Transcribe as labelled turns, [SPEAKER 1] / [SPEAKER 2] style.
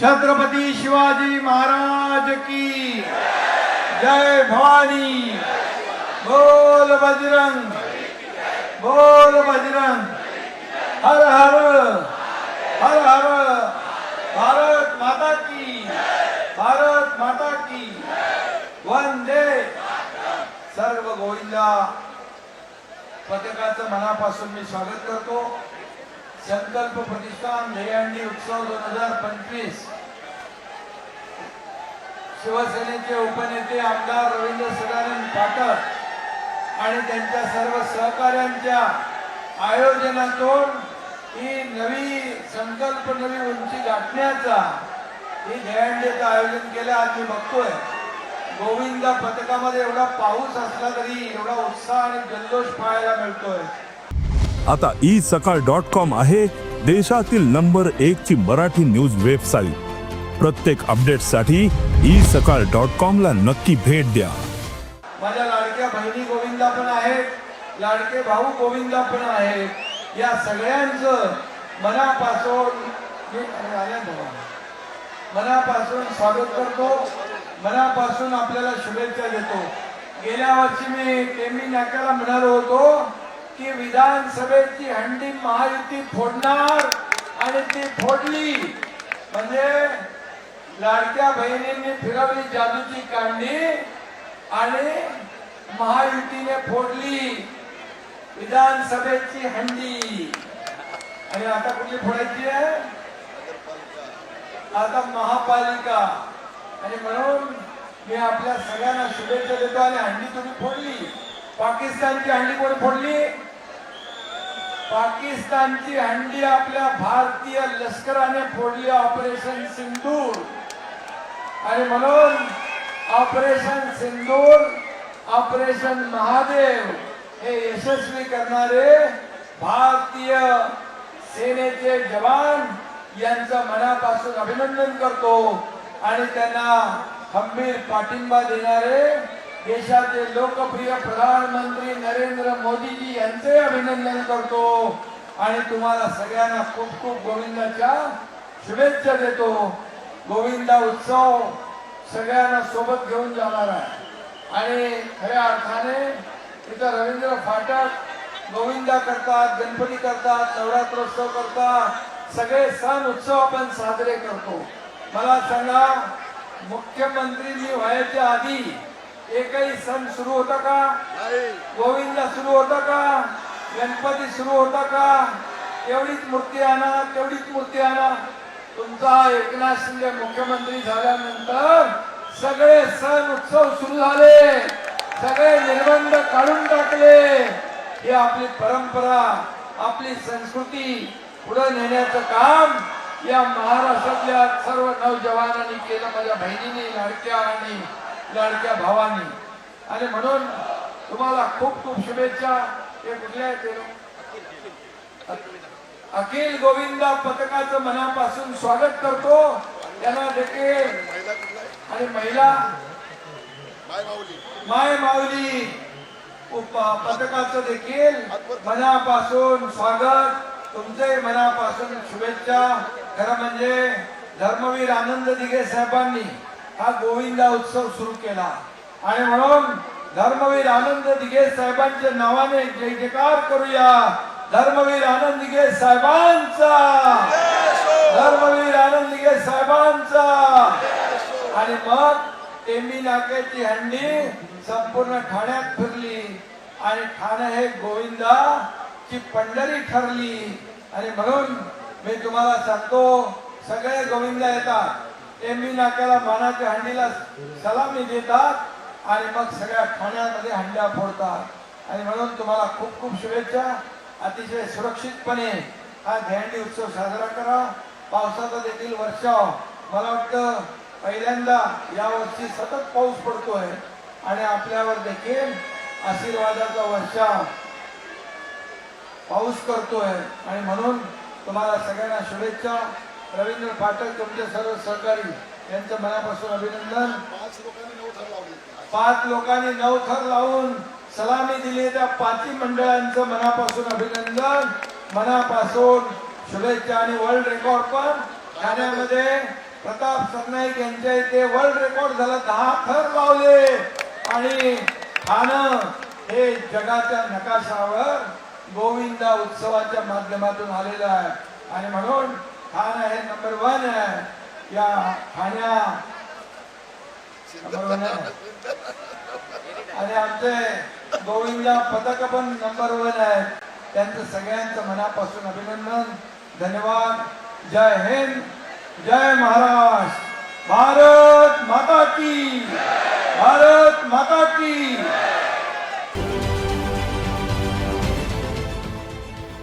[SPEAKER 1] छत्रपती शिवाजी महाराज की जय भवानी। बोल बजरंग बोल बजरंग। हर हर हर हर। भारत माता की भारत माता की। वंदे। सर्व गोविंदा पथकाचं मनापासून मी स्वागत करतो. संकल्प प्रतिष्ठान दहीहंडी उत्सव दोन हजार पंचवीस. शिवसेनेचे उपनेते आमदार रवींद्र सदानंद पाठक आणि त्यांच्या सर्व सहकाऱ्यांच्या आयोजनातून ही नवी संकल्प नवी उंची गाठण्याचा ही दहीहंडीचं आयोजन केलं. आज मी बघतोय गोविंदा पथकामध्ये एवढा पाऊस असला तरी एवढा उत्साह आणि जल्लोष पाहायला मिळतोय.
[SPEAKER 2] आता ई सकाळ डॉट कॉम आहे देशातील नंबर एक ची मराठी न्यूज वेबसाईट. प्रत्येक अपडेटसाठी ई सकाळ डॉट कॉम ला नक्की भेट द्या.
[SPEAKER 1] माझ्या लाडक्या बहिणी गोविंदा पण आहेत लाडके भाऊ गोविंदा पण आहेत. या सगळ्यांचं मनापासून मनापासून स्वागत करतो. मनापासून आपल्याला शुभेच्छा देतो. गेल्या वर्षी मी टेंबी नाक्याला म्हणालो होतो की विधानसभेची हंडी महायुती फोडणार आणि ती फोडली. म्हणजे लाडक्या बहिणींनी फिरवली जादूची कांडी आणि महायुतीने फोडली विधानसभेची हंडी. आणि आता कुठली फोडायची आहे? आता महापालिका. आणि म्हणून मी आपल्या सगळ्यांना शुभेच्छा देतो आणि हंडी तुम्ही फोडली. पाकिस्तानची हंडी कोणी फोडली? पाकिस्तानची हंडी आपल्या भारतीय लष्कराने फोडली ऑपरेशन सिंदूर. आणि म्हणून ऑपरेशन सिंदूर ऑपरेशन महादेव हे यशस्वी करणारे भारतीय सेनेचे जवान यांचं मनापासून अभिनंदन करतो आणि त्यांना खंबीर पाठिंबा देणारे देशाचे लोकप्रिय प्रधानमंत्री नरेंद्र मोदीजी यांचे अभिनंदन करतो. आणि तुम्हाला सगळ्यांना खूप खूप गोविंदाच्या शुभेच्छा देतो. गोविंदा उत्सव सगळ्यांना सोबत घेऊन जाणार आहे. आणि खऱ्या अर्थाने इथं रवींद्र फाटक गोविंदा करतात गणपती करतात नवरात्रोत्सव करतात. सगळे सण उत्सव आपण साजरे करतो. मला सांगा मुख्यमंत्री व्हायच्या आधी एकही सण सुरू होता का? गोविंदा सुरू होता का? गणपती सुरू होता का? एवढीच मूर्ती आणा तेवढीच मूर्ती आणा. तुमचा एकनाथ शिंदे मुख्यमंत्री झाल्यानंतर सगळे सण उत्सव सुरू झाले. सगळे निर्बंध काढून टाकले. ही आपली परंपरा आपली संस्कृती पुढे नेण्याचं काम या महाराष्ट्रातल्या सर्व नौजवानांनी केलं. माझ्या बहिणीने लाडक्या आणि लाडक्या भावानी. आणि म्हणून तुम्हाला खूप खूप शुभेच्छा. हे कुठल्या आहेत ते अखिल गोविंदा पथकाचं मनापासून स्वागत करतो. त्यांना देखील. आणि महिला माय माऊली उप- पथकाचं देखील मनापासून स्वागत. तुमचे मनापासून शुभेच्छा. खरं म्हणजे धर्मवीर आनंद दिघे साहेबांनी. हा गोविंदा उत्सव सुरू केला. आणि म्हणून धर्मवीर आनंद दिघे साहेबांच्या नावाने जय जयकार करूया. धर्मवीर आनंद दिघे साहेबांचा. धर्मवीर आनंद दिघे साहेबांचा. आणि मग टेंबी नाक्याची हंडी संपूर्ण ठाण्यात फिरली. आणि ठाणे हे गोविंदा ची पंढरी ठरली. आणि म्हणून मी तुम्हाला सांगतो सगळे गोविंदा येतात. टेंबी नाक्याला मानाच्या हंडीला सलामी देतात आणि मग सगळ्या ठाण्यामध्ये हंड्या फोडतात. आणि म्हणून तुम्हाला खूप खूप शुभेच्छा. अतिशय सुरक्षितपणे हा दहीहंडी उत्सव साजरा करा. पावसाचा देखील वर्षाव मला वाटतं पहिल्यांदा यावर्षी सतत पाऊस पडतोय आणि आपल्यावर देखील आशीर्वादाचा वर्षाव पाऊस करतोय. आणि म्हणून तुम्हाला सगळ्यांना शुभेच्छा. रवींद्र पाठक तुमचे सर्व सहकारी यांचं मनापासून अभिनंदन. पाच लोकांनी नऊ थर लावून सलामी दिली त्या पाचही मंडळांचं मनापासून अभिनंदन. मनापासून शुभेच्छा आणि वर्ल्ड रेकॉर्ड पण. ठाण्यामध्ये प्रताप सरनाईक यांच्या इथे वर्ल्ड रेकॉर्ड झाला. दहा थर लावले. आणि ठाणं हे जगाच्या नकाशावर गोविंदा उत्सवाच्या माध्यमातून आलेलं आहे. आणि म्हणून खान हे नंबर वन आहे. या खाण्या नंबर वन आणि आमचे गोविंदा पथक पण नंबर वन आहेत त्यांचं सगळ्यांचं मनापासून अभिनंदन. धन्यवाद. जय हिंद. जय महाराष्ट्र. भारत माता की. भारत माता की.